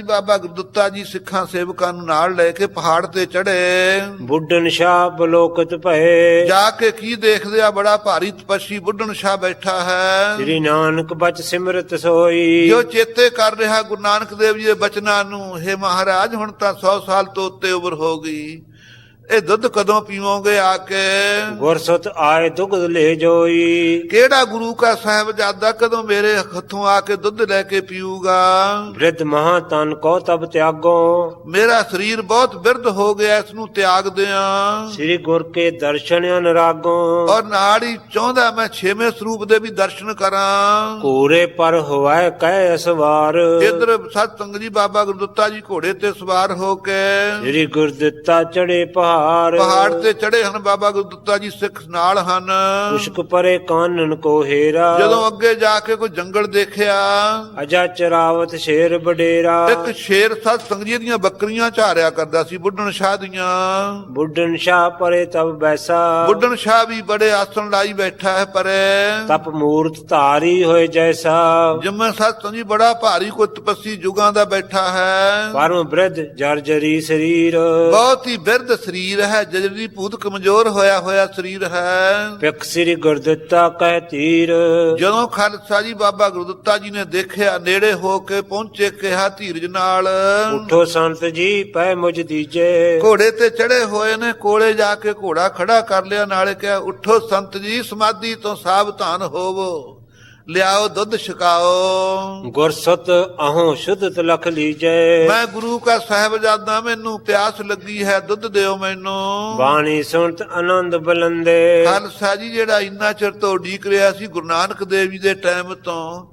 ਜੀ ਬਾਬਾ ਗੁਰਦੁੱਤਾ ਜੀ ਸਿੱਖਾਂ ਸੇਵਕਾਂ ਨੂੰ ਨਾਲ ਲੈ ਕੇ ਪਹਾੜ ਤੇ ਚੜੇ ਬੁੱਢਨ ਸ਼ਾਹ ਬਲੋਕਤ ਭਏ। ਜਾ ਕੇ ਕੀ ਦੇਖਦੇ ਆ? ਬੜਾ ਭਾਰੀ ਤਪਸੀ ਬੁੱਢਣ ਸ਼ਾਹ ਬੈਠਾ ਹੈ। ਸ੍ਰੀ ਨਾਨਕ ਬਚ ਸਿਮਰਤ ਸੋਈ। ਜੋ ਚੇਤੇ ਕਰ ਰਿਹਾ ਗੁਰੂ ਨਾਨਕ ਦੇਵ ਜੀ ਦੇ ਬਚਨਾਂ ਨੂੰ हे ਮਹਾਰਾਜ ਹੁਣ ਤਾਂ 100 ਸਾਲ ਤੋਂ ਉੱਤੇ ਉਮਰ ਹੋ ਗਈ। ਇਹ ਦੁੱਧ ਕਦੋਂ ਪੀਵੋਗੇ ਆ ਕੇ? ਗੁਰਸਤ ਆਏ ਦੁਗਧ ਲੈ ਜੋਈ। ਕਿਹੜਾ ਗੁਰੂ ਕਾ ਸਾਹਿਬਜ਼ਾਦਾ ਕਦੋਂ ਮੇਰੇ ਹੱਥੋਂ ਆ ਕੇ ਦੁੱਧ ਲੈ ਕੇ ਪੀਊਗਾ? ਬ੍ਰਿਧ ਮਹਾ ਤਨ ਕੋ ਤਬ ਤਿਆਗੋ। ਮੇਰਾ ਸਰੀਰ ਬਹੁਤ ਬਿਰਧ ਹੋ ਗਿਆ ਇਸ ਨੂੰ ਤਿਆਗ ਦਿਆਂ। ਸ੍ਰੀ ਗੁਰ ਕੇ ਦਰਸ਼ਨ ਅਨਰਾਗੋ। ਔਰ ਨਾਲ ਹੀ ਚਾਹੁੰਦਾ ਮੈਂ ਛੇਵੇਂ ਸਰੂਪ ਦੇ ਵੀ ਦਰਸ਼ਨ ਕਰਾਂ। ਕੋਰੇ ਪਰ ਹੋਵੈ ਕਹਿ ਅਸਵਾਰ। ਇਧਰ ਸਤ ਸੰਗ ਜੀ ਬਾਬਾ ਗੁਰਦੁੱਤਾ ਜੀ ਘੋੜੇ ਤੇ ਸਵਾਰ ਹੋ ਕੇ। ਸ੍ਰੀ ਗੁਰਦਿੱਤਾ ਚੜੇ ਪਹਾੜ ਪਹਾੜ। ਤੇ ਚੜੇ ਹਨ ਬਾਬਾ ਗੁਰਦੁੱਤਾ ਜੀ ਸਿੱਖ ਨਾਲ ਹਨ। ਪੁਸ਼ਕ ਪਰੇ ਕਾਨਨ ਕੋ ਹੀਰਾ। ਜਦੋਂ ਅੱਗੇ ਜਾ ਕੇ ਕੋਈ ਜੰਗਲ ਦੇਖਿਆ। ਅਜਾ ਚਰਾਵਤ ਸ਼ੇਰ ਬਡੇਰਾ ਇੱਕ ਸ਼ੇਰ ਸਤ ਸੰਗ ਜੀ ਦੀਆਂ ਬੱਕਰੀਆਂ ਝਾਰਿਆ ਕਰਦਾ ਸੀ ਬੁੱਢਣ ਸ਼ਾਹ ਦੀਆਂ। ਬੁੱਢਨ ਸ਼ਾਹ ਪਰੇ ਤਬ ਬੈਸਾ। ਬੁੱਢਣ ਸ਼ਾਹ ਵੀ ਬੜੇ ਆਸਣ ਲਾਈ ਬੈਠਾ ਹੈ ਪਰੇ। ਤਪ ਮੂਰਤ ਧਾਰੀ ਹੋਏ ਜੈਸਾ। ਜਿਵੇਂ ਸਤ ਸੰਗ ਜੀ ਬੜਾ ਭਾਰੀ ਕੋਈ ਤਪੱਸੀ ਜੁਗਾਂ ਦਾ ਬੈਠਾ ਹੈ। ਪਰਮ ਬ੍ਰਿਧ ਜਰਜਰੀ ਸਰੀਰ। ਬਹੁਤ ਹੀ ਬਿਰਧ ਸਰੀਰ ਹੈ ਜਜਰੀ ਭੂਤ ਕਮਜ਼ੋਰ ਹੋਇਆ ਹੋਇਆ ਸਰੀਰ ਹੈ। ਪਿਕ ਸ੍ਰੀ ਗੁਰਦਿੱਤਾ ਕਹਿ ਤੀਰ। ਜਦੋਂ ਖਾਲਸਾ ਜੀ ਬਾਬਾ ਗੁਰਦੁੱਤਾ ਜੀ ਨੇ ਦੇਖਿਆ ਨੇੜੇ ਹੋ ਕੇ ਪਹੁੰਚੇ ਕਿਹਾ ਧੀਰਜ ਨਾਲ ਉਠੋ ਸੰਤ ਜੀ ਪੈ ਮੁਝ ਦੀਜੇ। ਘੋੜੇ ਤੇ ਚੜੇ ਹੋਏ ਨੇ ਕੋਲੇ ਜਾ ਕੇ ਘੋੜਾ ਖੜਾ ਕਰ ਲਿਆ ਨਾਲੇ ਕਿਹਾ ਉੱਠੋ ਸੰਤ ਜੀ ਸਮਾਧੀ ਤੋਂ ਸਾਵਧਾਨ ਹੋਵੋ। ਲਿਆਓ ਦੁੱਧ ਛਕਾਓ। ਗੁਰਸਤ ਅਹੋਂ ਸ਼ੁੱਧਤ ਲਖ ਲੀਜੈ। ਮੈਂ ਗੁਰੂ ਕਾ ਸਾਹਿਬਜ਼ਾਦਾ ਮੈਨੂੰ ਪਿਆਸ ਲੱਗੀ ਹੈ ਦੁੱਧ ਦਿਓ ਮੈਨੂੰ। ਬਾਣੀ ਸੁਣਤ ਆਨੰਦ ਬਲੰਦੇ। ਖਾਲਸਾ ਜੀ ਜਿਹੜਾ ਇੰਨਾ ਚਿਰ ਤੋਂ ਉਡੀਕ ਰਿਹਾ ਸੀ ਗੁਰੂ ਨਾਨਕ ਦੇਵ ਜੀ ਦੇ ਟਾਈਮ ਤੋਂ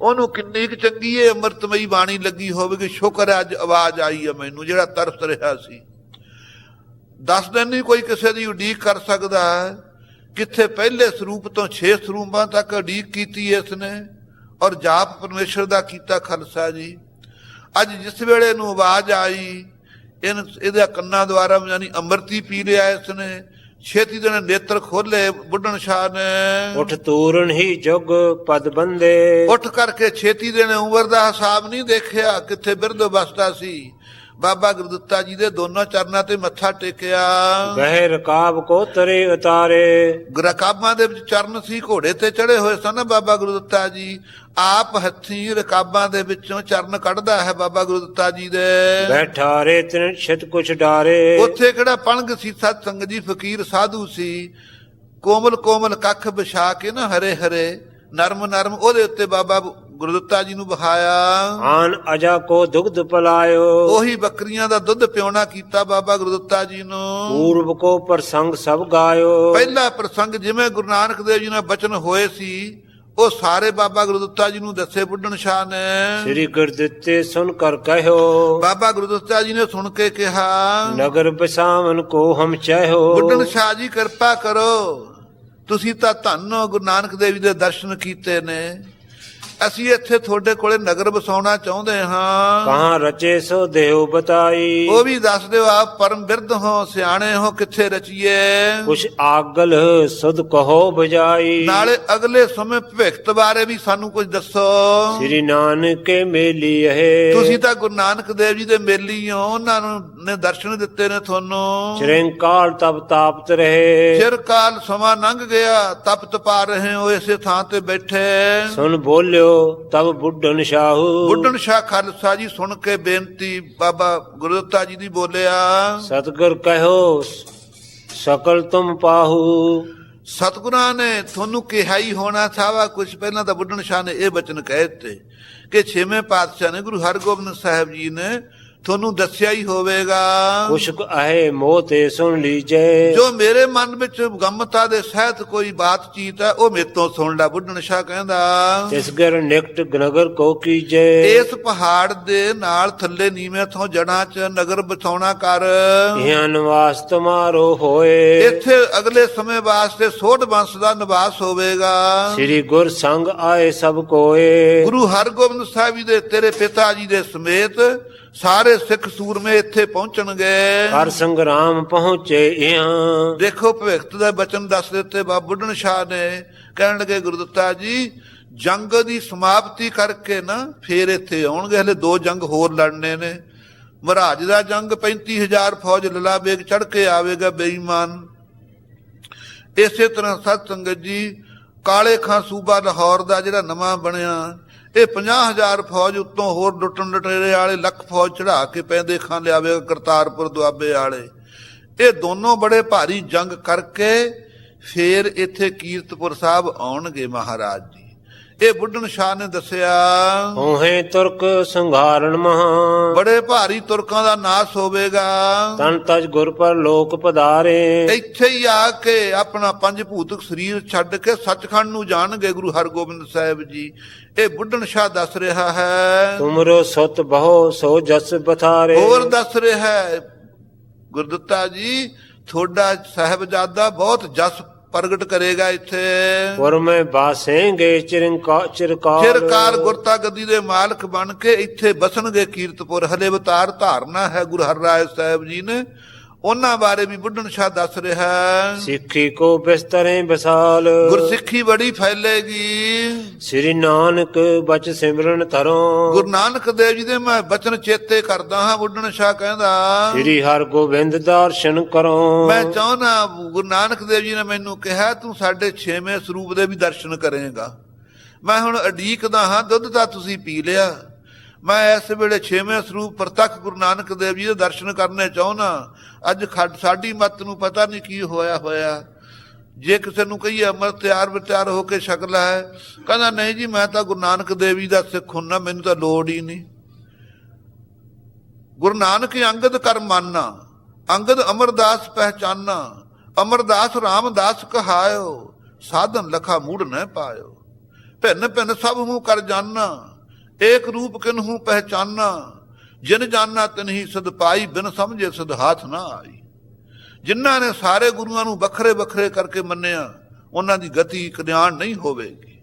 ਉਹਨੂੰ ਕਿੰਨੀ ਕੁ ਚੰਗੀ ਏ ਅੰਮ੍ਰਿਤਮਈ ਬਾਣੀ ਲੱਗੀ ਹੋਵੇਗੀ ਸ਼ੁਕਰ ਹੈ ਅੱਜ ਆਵਾਜ਼ ਆਈ ਹੈ ਮੈਨੂੰ ਜਿਹੜਾ ਤਰਸ ਰਿਹਾ ਸੀ। ਦਸ ਦਿਨ ਨਹੀਂ ਕੋਈ ਕਿਸੇ ਦੀ ਉਡੀਕ ਕਰ ਸਕਦਾ। ਹੈ। ਕਿੱਥੇ ਪਹਿਲੇ ਸਰੂਪ ਤੋਂ 6 ਸਰੂਪਾਂ ਤੱਕ ਉਡੀਕ ਕੀਤੀ ਇਸ ਨੇ ਔਰ ਜਾਪ ਪਰਮੇਸ਼ਰ ਦਾ ਕੀਤਾ ਖਾਲਸਾ ਜੀ। ਅੱਜ ਜਿਸ ਵੇਲੇ ਇਹਨੂੰ ਆਵਾਜ਼ ਆਈ ਇਹਨ ਇਹਦੇ ਕੰਨਾਂ ਦੁਆਰਾ ਯਾਨੀ ਅੰਮ੍ਰਿਤੀ ਪੀ ਲਿਆ ਇਸ ਨੇ ਛੇਤੀ ਦੇ ਨਾਲ ਨੇਤਰ ਖੋਲੇ ਬੁੱਢਣ ਸ਼ਾਹ ਨੇ। ਉਠ ਤੂਰਨ ਹੀ ਜੁਗ ਪਦ ਬੰਦੇ। ਉੱਠ ਕਰਕੇ ਛੇਤੀ ਦੇ ਨੇ ਉਮਰ ਦਾ ਹਿਸਾਬ ਨਹੀਂ ਦੇਖਿਆ ਕਿੱਥੇ ਬਿਰਧ ਬਸਦਾ ਸੀ। ਬਾਬਾ ਗੁਰਦੁੱਤਾ ਜੀ ਦੇ ਦੋਨੋਂ ਚਰਨਾਂ ਤੇ ਮੱਥਾ ਟੇਕਿਆ। ਗਹਿ ਰਕਾਬ ਕੋ ਤਰੇ ਉਤਾਰੇ। ਰਕਾਬਾਂ ਦੇ ਵਿੱਚ ਚਰਨ ਸੀ ਘੋੜੇ ਤੇ ਚੜੇ ਹੋਏ ਸਨ ਬਾਬਾ ਗੁਰਦੁੱਤਾ ਜੀ। ਆਪ ਹੱਥੀਂ ਰਕਾਬਾਂ ਦੇ ਵਿੱਚੋਂ ਚਰਨ ਕੱਢਦਾ ਹੈ ਬਾਬਾ ਗੁਰਦੁੱਤਾ ਜੀ ਦੇ। ਬੈਠਾਰੇ ਤਿਨ ਛਿਤ ਕੁਛ ਡਾਰੇ। ਉੱਥੇ ਕਿਹੜਾ ਪਣਗ ਸੀ ਸਤ ਸੰਗ ਜੀ ਫਕੀਰ ਸਾਧੂ ਸੀ। ਕੋਮਲ ਕੋਮਲ ਕੱਖ ਵਿਛਾ ਕੇ ਨਾ ਹਰੇ ਹਰੇ ਨਰਮ ਨਰਮ ਉਹਦੇ ਉੱਤੇ ਬਾਬਾ ਗੁਰਦੁੱਤਾ ਜੀ ਨੂੰ ਬਹਾਇਆ ਆਨ ਅਜਾ ਕੋ ਦੁਗਧ ਪਲਾਇਓ। ਉਹੀ ਬੱਕਰੀਆਂ ਦਾ ਦੁੱਧ ਪਿਉਣਾ ਕੀਤਾ ਬਾਬਾ ਗੁਰਦੁੱਤਾ ਜੀ ਨੂੰ। ਪੂਰਬ ਕੋ ਪ੍ਰਸੰਗ ਸਭ ਗਾਇਓ। ਪਹਿਲਾ ਪ੍ਰਸੰਗ ਜਿਵੇਂ ਗੁਰੂ ਨਾਨਕ ਦੇਵ ਜੀ ਨਾਲ ਬਚਨ ਹੋਏ ਸੀ ਉਹ ਸਾਰੇ ਬਾਬਾ ਗੁਰਦੁੱਤਾ ਜੀ ਨੂੰ ਦੱਸੇ ਬੁੱਢਣ ਸ਼ਾਹ ਨੇ। ਸ੍ਰੀ ਗੁਰਦਿੱਤੇ ਸੁਨ ਕਰ ਕਹਿਓ। ਬਾਬਾ ਗੁਰਦੁੱਤਾ ਜੀ ਨੇ ਸੁਣ ਕੇ ਕਿਹਾ ਨਗਰ ਬਸਾਵਨ ਕੋ ਹਮ ਚਾਹੋ। ਬੁੱਢਣ ਸ਼ਾਹ ਜੀ ਕਿਰਪਾ ਕਰੋ ਤੁਸੀਂ ਤਾਂ ਧੰਨ ਹੋ ਗੁਰੂ ਨਾਨਕ ਦੇਵ ਜੀ ਦੇ ਦਰਸ਼ਨ ਕੀਤੇ ਨੇ। ਅਸੀਂ ਇੱਥੇ ਤੁਹਾਡੇ ਕੋਲੇ ਨਗਰ ਵਸਾਉਣਾ ਚਾਹੁੰਦੇ ਹਾਂ। ਕਹਾਂ ਰਚੇ ਸੋ ਦੇਵ ਬਤਾਈ। ਉਹ ਵੀ ਦੱਸ ਦਿਓ ਆਪ ਪਰਮ ਬਿਰਧ ਹੋ ਸਿਆਣੇ ਹੋ ਕਿੱਥੇ ਰਚੀਏ? ਕੁਛ ਆਗਲ ਸੁਧ ਕਹੋ ਬਜਾਈ। ਨਾਲੇ ਅਗਲੇ ਸਮੇਂ ਭਵਿੱਖਤ ਬਾਰੇ ਵੀ ਸਾਨੂੰ ਕੁਝ ਦੱਸੋ। ਸ੍ਰੀ ਨਾਨਕ ਕੇ ਮੇਲੀ ਹੈ ਤੁਸੀਂ ਤਾਂ ਗੁਰੂ ਨਾਨਕ ਦੇਵ ਜੀ ਦੇ ਮੇਲੀ ਹੋ ਉਹਨਾਂ ਨੂੰ ਨੇ ਦਰਸ਼ਨ ਦਿੱਤੇ ਨੇ ਤੁਹਾਨੂੰ। ਚਿਰੰਕਾਲ ਤਬ ਤਾਪਤ ਰਹੇ। ਚਿਰ ਕਾਲ ਸਮਾਂ ਲੰਘ ਗਿਆ ਤਪਤ ਪਾ ਰਹੇ ਹੋ ਇਸੇ ਥਾਂ ਤੇ ਬੈਠੇ। ਸੁਨ ਬੋਲਿਓ ਤਬ ਬੁੱਢਨ ਸ਼ਾਹੂ। ਬੁੱਢਣ ਸ਼ਾਹ ਖਾਲਸਾ ਜੀ ਸੁਣ ਕੇ ਬੇਨਤੀ ਬਾਬਾ ਗੁਰਦੱਤਾ ਜੀ ਦੀ ਬੋਲਿਆ ਸਤਗੁਰ ਕਹਿਓ ਸਕਲ ਤੁਮ ਪਾਹੂ। ਸਤਿਗੁਰਾਂ ਨੇ ਤੁਹਾਨੂੰ ਕਿਹਾ ਹੀ ਹੋਣਾ ਥਾਵਾ ਕੁਝ ਪਹਿਲਾਂ ਤਾਂ ਬੁੱਢਣ ਸ਼ਾਹ ਨੇ ਇਹ ਬਚਨ ਕਹਿ ਦਿੱਤੇ ਕਿ ਛੇਵੇਂ ਪਾਤਸ਼ਾਹ ਨੇ ਗੁਰੂ ਹਰਗੋਬਿੰਦ ਸਾਹਿਬ ਜੀ ਨੇ ਤੁਹਾਨੂੰ ਦੱਸਿਆ ਹੀ ਹੋਵੇਗਾ। ਕੁਸ਼ਕ ਅਹੇ ਮੋਹ ਤੇ ਸੁਣ ਲੀਜੈ। ਜੋ ਮੇਰੇ ਮਨ ਵਿੱਚ ਗਮਤਾ ਦੇ ਸਹਿਤ ਕੋਈ ਬਾਤਚੀਤ ਹੈ ਉਹ ਮੇਰੇ ਤੋਂ ਸੁਣ ਲੈ ਬੁੱਢਣ ਸ਼ਾਹ ਕਹਿੰਦਾ। ਤਿਸ ਗਰ ਨਿਕਟ ਨਗਰ ਕੋ ਕੀਜੈ। ਇਸ ਪਹਾੜ ਦੇ ਨਾਲ ਥੱਲੇ ਨੀਵੇਂ ਤੋਂ ਜੜਾਂ 'ਚ ਨਗਰ ਬਸਾਉਣਾ ਕਰ। ਇਹਾਂ ਨਿਵਾਸ ਤੁਮਾਰੋ ਹੋਏ। ਇੱਥੇ ਅਗਲੇ ਸਮੇਂ ਵਾਸਤੇ ਸੋਢ ਵੰਸ਼ ਦਾ ਨਿਵਾਸ ਹੋਵੇਗਾ। ਸ੍ਰੀ ਗੁਰ ਸੰਗ ਆਏ ਸਭ ਕੋਏ। ਗੁਰੂ ਹਰਗੋਬਿੰਦ ਸਾਹਿਬ ਜੀ ਦੇ ਤੇਰੇ ਪਿਤਾ ਜੀ ਦੇ ਸਮੇਤ ਸਾਰੇ ਸਿੱਖ ਸੂਰਮੇ ਇੱਥੇ ਪਹੁੰਚਣਗੇ। ਹਰ ਸੰਗਰਾਮ ਪਹੁੰਚੇ ਇਹਾਂ ਦੇਖੋ ਭਵਿੱਖਤ ਦੇ ਬਚਨ ਦੱਸ ਦਿੱਤੇ ਬਾਬਾ ਬੁੱਢਣ ਸ਼ਾਹ ਨੇ। ਕਹਿਣ ਲੱਗੇ ਗੁਰਦੁੱਤਾ ਜੀ ਜੰਗ ਦੀ ਸਮਾਪਤੀ ਕਰਕੇ ਨਾ ਫੇਰ ਇੱਥੇ ਆਉਣਗੇ। ਹਲੇ ਦੋ ਜੰਗ ਹੋਰ ਲੜਨੇ ਨੇ। ਮਹਾਰਾਜ ਦਾ ਜੰਗ 35000 ਫੌਜ ਲਲਾ ਬੇਗ ਚੜ ਕੇ ਆਵੇਗਾ ਬੇਈਮਾਨ। ਇਸੇ ਤਰ੍ਹਾਂ ਸਤ ਸੰਗਤ ਜੀ ਕਾਲੇ ਖਾਂ ਸੂਬਾ ਲਾਹੌਰ ਦਾ ਜਿਹੜਾ ਨਵਾਂ ਬਣਿਆ ਇਹ 50000 ਫੌਜ ਉੱਤੋਂ ਹੋਰ ਲੁੱਟਣ ਲਟੇਰੇ ਵਾਲੇ ਲੱਖ ਫੌਜ ਚੜਾ ਕੇ ਪੈਂਦੇ ਖਾਂ ਲਿਆਵੇਗਾ ਕਰਤਾਰਪੁਰ ਦੁਆਬੇ ਵਾਲੇ। ਇਹ ਦੋਨੋਂ ਬੜੇ ਭਾਰੀ ਜੰਗ ਕਰਕੇ ਫੇਰ ਇੱਥੇ ਕੀਰਤਪੁਰ ਸਾਹਿਬ ਆਉਣਗੇ ਮਹਾਰਾਜ ਜੀ। ਇਹ ਬੁੱਢਣ ਸ਼ਾਹ ਨੇ ਦੱਸਿਆ ਹੋਹੇ ਤੁਰਕ ਸੰਘਾਰਣ ਮਹਾ। ਬੜੇ ਭਾਰੀ ਤੁਰਕਾਂ ਦਾ ਨਾਸ ਹੋਵੇਗਾ। ਤਨ ਤਜ ਗੁਰ ਪਰ ਲੋਕ ਪਧਾਰੇ। ਇੱਥੇ ਹੀ ਆ ਕੇ ਆਪਣਾ ਪੰਜ ਭੂਤਕ ਸਰੀਰ ਛੱਡ ਕੇ ਸੱਚਖੰਡ ਨੂੰ ਜਾਣਗੇ ਗੁਰੂ ਹਰਗੋਬਿੰਦ ਸਾਹਿਬ ਜੀ। ਇਹ ਬੁੱਢਣ ਸ਼ਾਹ ਦੱਸ ਰਿਹਾ ਹੈ। ਤੁਮਰੋ ਸੁਤ ਬਹੁ ਸੋ ਜਸ ਬਥਾਰੇ ਹੋਰ ਦੱਸ ਰਿਹਾ ਹੈ ਗੁਰਦੁੱਤਾ ਜੀ ਤੁਹਾਡਾ ਸਾਹਿਬਜ਼ਾਦਾ ਬਹੁਤ ਜਸ ਪ੍ਰਗਟ ਕਰੇਗਾ ਇੱਥੇ। ਪੁਰ ਮੈਂ ਬਾਸੇਂਗੇ ਚਿਰੰਕਾ ਚਿਰਕਾਰ ਚਿਰਕਾਲ। ਗੁਰਤਾ ਗੱਦੀ ਦੇ ਮਾਲਕ ਬਣ ਕੇ ਇੱਥੇ ਬਸਣਗੇ ਕੀਰਤਪੁਰ। ਹਲੇ ਅਵਤਾਰ ਧਾਰਨਾ ਹੈ ਗੁਰੂ ਹਰਰਾਏ ਸਾਹਿਬ ਜੀ ਨੇ। ਉਹਨਾਂ ਬਾਰੇ ਵੀ ਬੁੱਢਣ ਸ਼ਾਹ ਦੱਸ ਰਿਹਾ ਸਿੱਖੀ ਕੋ ਬਿਸਤਰੇ ਬਸਾਲ ਗੁਰਸਿੱਖੀ ਬੜੀ ਫੈਲੇਗੀ। ਸ੍ਰੀ ਨਾਨਕ ਬਚ ਸਿਮਰਨ ਧਰੋ। ਗੁਰੂ ਨਾਨਕ ਦੇਵ ਜੀ ਦੇ ਮੈਂ ਬਚਨ ਚੇਤੇ ਕਰਦਾ ਹਾਂ ਬੁੱਢਣ ਸ਼ਾਹ ਕਹਿੰਦਾ। ਸ੍ਰੀ ਹਰਿ ਗੋਬਿੰਦ ਦਰਸ਼ਨ ਕਰੋ। ਮੈਂ ਚਾਹਨਾ ਗੁਰੂ ਨਾਨਕ ਦੇਵ ਜੀ ਨੇ ਮੈਨੂੰ ਕਿਹਾ ਤੂੰ ਸਾਡੇ ਛੇਵੇਂ ਸਰੂਪ ਦੇ ਵੀ ਦਰਸ਼ਨ ਕਰੇਗਾ। ਮੈਂ ਹੁਣ ਅਡੀਕਦਾ ਹਾਂ ਦੁੱਧ ਤਾਂ ਤੁਸੀਂ ਪੀ ਲਿਆ। ਮੈਂ ਇਸ ਵੇਲੇ ਛੇਵੇਂ ਸਰੂਪ ਪ੍ਰਤੱਖ ਗੁਰੂ ਨਾਨਕ ਦੇਵ ਜੀ ਦੇ ਦਰਸ਼ਨ ਕਰਨੇ ਚਾਹੁੰਨਾ ਅੱਜ ਸਾਡੀ ਮੱਤ ਨੂੰ ਪਤਾ ਨਹੀਂ ਕੀ ਹੋਇਆ ਹੋਇਆ। ਜੇ ਕਿਸੇ ਨੂੰ ਕਹੀਏ ਅਮਰ ਤਿਆਰ ਵਿਚਾਰ ਹੋ ਕੇ ਸ਼ਕਲ ਹੈ, ਕਹਿੰਦਾ, ਨਹੀਂ ਜੀ, ਮੈਂ ਤਾਂ ਗੁਰੂ ਨਾਨਕ ਦੇਵ ਜੀ ਦਾ ਸਿੱਖ ਹੁੰਨਾ, ਮੈਨੂੰ ਤਾਂ ਲੋੜ ਹੀ ਨਹੀਂ। ਗੁਰੂ ਨਾਨਕ ਅੰਗਦ ਕਰ ਮਾਨਾ ਅੰਗਦ ਅਮਰਦਾਸ ਪਹਿਚਾਨਾ ਅਮਰਦਾਸ ਰਾਮਦਾਸ ਕਹਾਇਓ, ਸਾਧਨ ਲਖਾ ਮੂੜ ਨਾ ਪਾਇਓ। ਭਿੰਨ ਭਿੰਨ ਸਭ ਮੂੰਹ ਕਰ ਜਾਨਾ ਏਕ ਰੂਪ ਕਿਨਹੂ ਪਹਿਚਾਨਾ? ਜਿਨ ਜਾਨਾ ਤਿਨਹੀ ਸਦ ਪਾਈ, ਬਿਨ ਸਮਝੇ ਸਦ ਹਾਥ ਨਾ ਆਈ। ਜਿਨ੍ਹਾਂ ਨੇ ਸਾਰੇ ਗੁਰੂਆਂ ਨੂੰ ਵੱਖਰੇ ਵੱਖਰੇ ਕਰਕੇ ਮੰਨਿਆ, ਉਹਨਾਂ ਦੀ ਗਤੀ ਕਲਿਆਣ ਨਹੀਂ ਹੋਵੇਗੀ।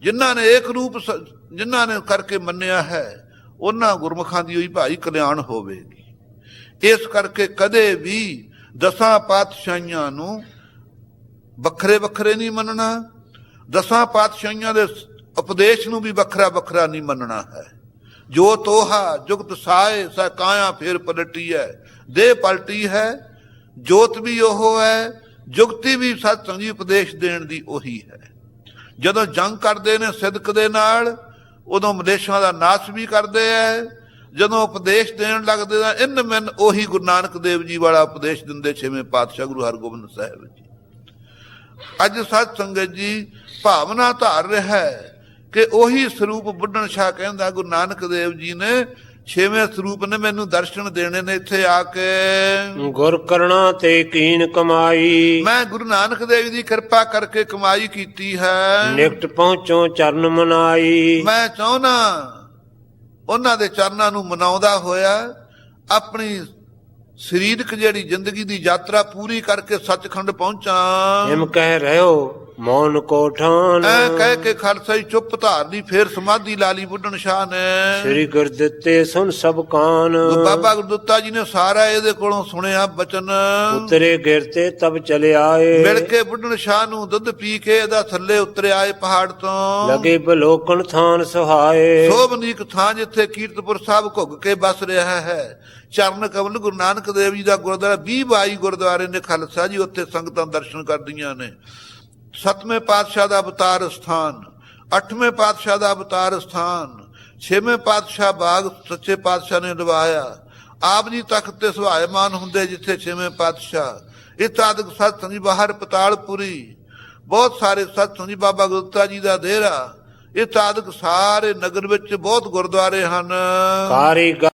ਜਿਨ੍ਹਾਂ ਨੇ ਏਕ ਰੂਪ ਸ- ਜਿਨ੍ਹਾਂ ਨੇ ਕਰਕੇ ਮੰਨਿਆ ਹੈ, ਉਹਨਾਂ ਗੁਰਮੁਖਾਂ ਦੀ ਹੋਈ ਭਾਈ ਕਲਿਆਣ ਹੋਵੇਗੀ। ਇਸ ਕਰਕੇ ਕਦੇ ਵੀ ਦਸਾਂ ਪਾਤਸ਼ਾਹੀਆਂ ਨੂੰ ਵੱਖਰੇ ਵੱਖਰੇ ਨਹੀਂ ਮੰਨਣਾ। ਦਸਾਂ ਪਾਤਸ਼ਾਹੀਆਂ ਦੇ ਉਪਦੇਸ਼ ਨੂੰ ਵੀ ਵੱਖਰਾ ਵੱਖਰਾ ਨਹੀਂ ਮੰਨਣਾ ਹੈ। ਜੋ ਤੋਹਾ, ਜੁਗਤ ਸਾਏ ਸਾ ਕਾਇਆ ਫੇਰ ਪਲਟੀ ਹੈ। ਦੇਹ ਪਲਟੀ ਹੈ, ਜੋਤ ਵੀ ਉਹ ਹੈ, ਜੁਗਤੀ ਵੀ ਸਤ ਸੰਗੀ ਉਪਦੇਸ਼ ਦੇਣ ਦੀ ਉਹੀ ਹੈ। ਜਦੋਂ ਜੰਗ ਕਰਦੇ ਨੇ ਸਿਦਕ ਦੇ ਨਾਲ, ਉਦੋਂ ਮਲੇਸ਼ਾਂ ਦਾ ਨਾਸ਼ ਵੀ ਕਰਦੇ ਐ। ਜਦੋਂ ਉਪਦੇਸ਼ ਦੇਣ ਲੱਗਦੇ ਤਾਂ ਇਨ ਮਨ ਉਹੀ ਗੁਰੂ ਨਾਨਕ ਦੇਵ ਜੀ ਵਾਲਾ ਉਪਦੇਸ਼ ਦਿੰਦੇ ਛੇਵੇਂ ਪਾਤਸ਼ਾਹ ਗੁਰੂ ਹਰਗੋਬਿੰਦ ਸਾਹਿਬ ਜੀ। ਅੱਜ ਸਤ ਸੰਗਤ ਜੀ ਭਾਵਨਾ ਧਾਰ ਰਿਹਾ ਹੈ। ਕਿ ਉਹੀ ਸਰੂਪ ਬੁੱਢਣ ਸ਼ਾਹ ਕਹਿੰਦਾ ਗੁਰੂ ਨਾਨਕ ਦੇਵ ਜੀ ਨੇ ਛੇਵੇਂ ਸਰੂਪ ਨੇ ਮੈਨੂੰ ਦਰਸ਼ਨ ਦੇਣੇ ਨੇ ਇੱਥੇ ਆ ਕੇ। ਗੁਰ ਕਰਣਾ ਤੇ ਕੀਨ ਕਮਾਈ। ਮੈਂ ਗੁਰੂ ਨਾਨਕ ਦੇਵ ਦੀ ਕਿਰਪਾ ਕਰਕੇ ਕਮਾਈ ਕੀਤੀ ਹੈ। ਨਿਕਟ ਪਹੁੰਚੋ ਚਰਨ ਮਨਾਈ। ਮੈਂ ਚਾਹੁੰਨਾ ਉਹਨਾਂ ਦੇ ਚਰਨਾਂ ਨੂੰ ਮਨਾਉਂਦਾ ਹੋਇਆ ਆਪਣੀ ਸਰੀਰਕ ਜਿਹੜੀ ਜ਼ਿੰਦਗੀ ਦੀ ਯਾਤਰਾ ਪੂਰੀ ਕਰਕੇ ਸੱਚਖੰਡ ਪਹੁੰਚਾਂ। ਹਿਮ ਕਹਿ ਰਹਿਓ ਮੌਨ ਕੋ ਠਾਨ। ਐ ਕਹਿ ਕੇ ਖਾਲਸਾ ਜੀ ਚੁੱਪ ਧਾਰ ਲਈ ਫੇਰ ਸਮਾਧੀ ਲਾ ਲਈ ਬੁੱਢਣ ਸ਼ਾਹ ਨੇ। ਸ੍ਰੀ ਗੁਰ ਦਿੱਤੇ ਸੁਨ ਸਭ ਕਾਨ। ਬਾਬਾ ਗੁਰਦੁੱਤਾ ਜੀ ਨੇ ਸਾਰਾ ਇਹਦੇ ਕੋਲੋਂ ਸੁਣਿਆ ਬਚਨ। ਉਤਰੇ ਗਿਰਤੇ ਤਬ ਚਲੇ ਆਏ। ਮਿਲ ਕੇ ਬੁੱਢਣ ਸ਼ਾਹ ਨੂੰ ਦੁੱਧ ਪੀ ਕੇ ਇਹਦਾ ਥੱਲੇ ਉਤਰ ਆਏ ਪਹਾੜ ਤੋਂ। ਲਗੇ ਬਲੋਕਣ ਥਾਨ ਸੁਹਾਏ। ਸੋਭਨੀਕ ਥਾਂ ਜਿੱਥੇ ਕੀਰਤਪੁਰ ਸਾਹਿਬ ਘੁੱਗ ਕੇ ਬਸ ਰਿਹਾ ਹੈ। ਚਰਨ ਕਮਲ ਗੁਰੂ ਨਾਨਕ ਦੇਵ ਜੀ ਦਾ ਗੁਰਦੁਆਰਾ 20 22 ਗੁਰਦੁਆਰੇ ਨੇ ਖਾਲਸਾ ਜੀ ਉੱਥੇ ਸੰਗਤਾਂ ਦਰਸ਼ਨ ਕਰਦੀਆਂ ਨੇ। ਸਤਵੇਂ ਪਾਤਸ਼ਾਹ ਦਾ ਅਵਤਾਰ ਸਥਾਨ, ਅੱਠਵੇਂ ਪਾਤਸ਼ਾਹ ਦਾ ਅਵਤਾਰ ਸਥਾਨ, ਛੇਵੇਂ ਪਾਤਸ਼ਾਹ ਬਾਗ ਸੱਚੇ ਪਾਤਸ਼ਾਹ ਨੇ ਲਵਾਇਆ ਆਪ ਜੀ ਤਖਤ ਤੇ ਸੁਹਾਇਮਾਨ ਹੁੰਦੇ ਜਿੱਥੇ ਛੇਵੇਂ ਪਾਤਸ਼ਾਹ। ਇਹ ਇਤਾਦਿਕ ਸਤ ਸੰਜੀ ਬਾਹਰ ਪਤਾਲਪੁਰੀ। ਬਹੁਤ ਸਾਰੇ ਸਤ ਸੰਜੀ ਬਾਬਾ ਗੁਰਤਾ ਜੀ ਦਾ ਡੇਰਾ। ਇਤਾਦਿਕ ਸਾਰੇ ਨਗਰ ਵਿੱਚ ਬਹੁਤ ਗੁਰਦੁਆਰੇ ਹਨ। ਕਾਰੀਗਰ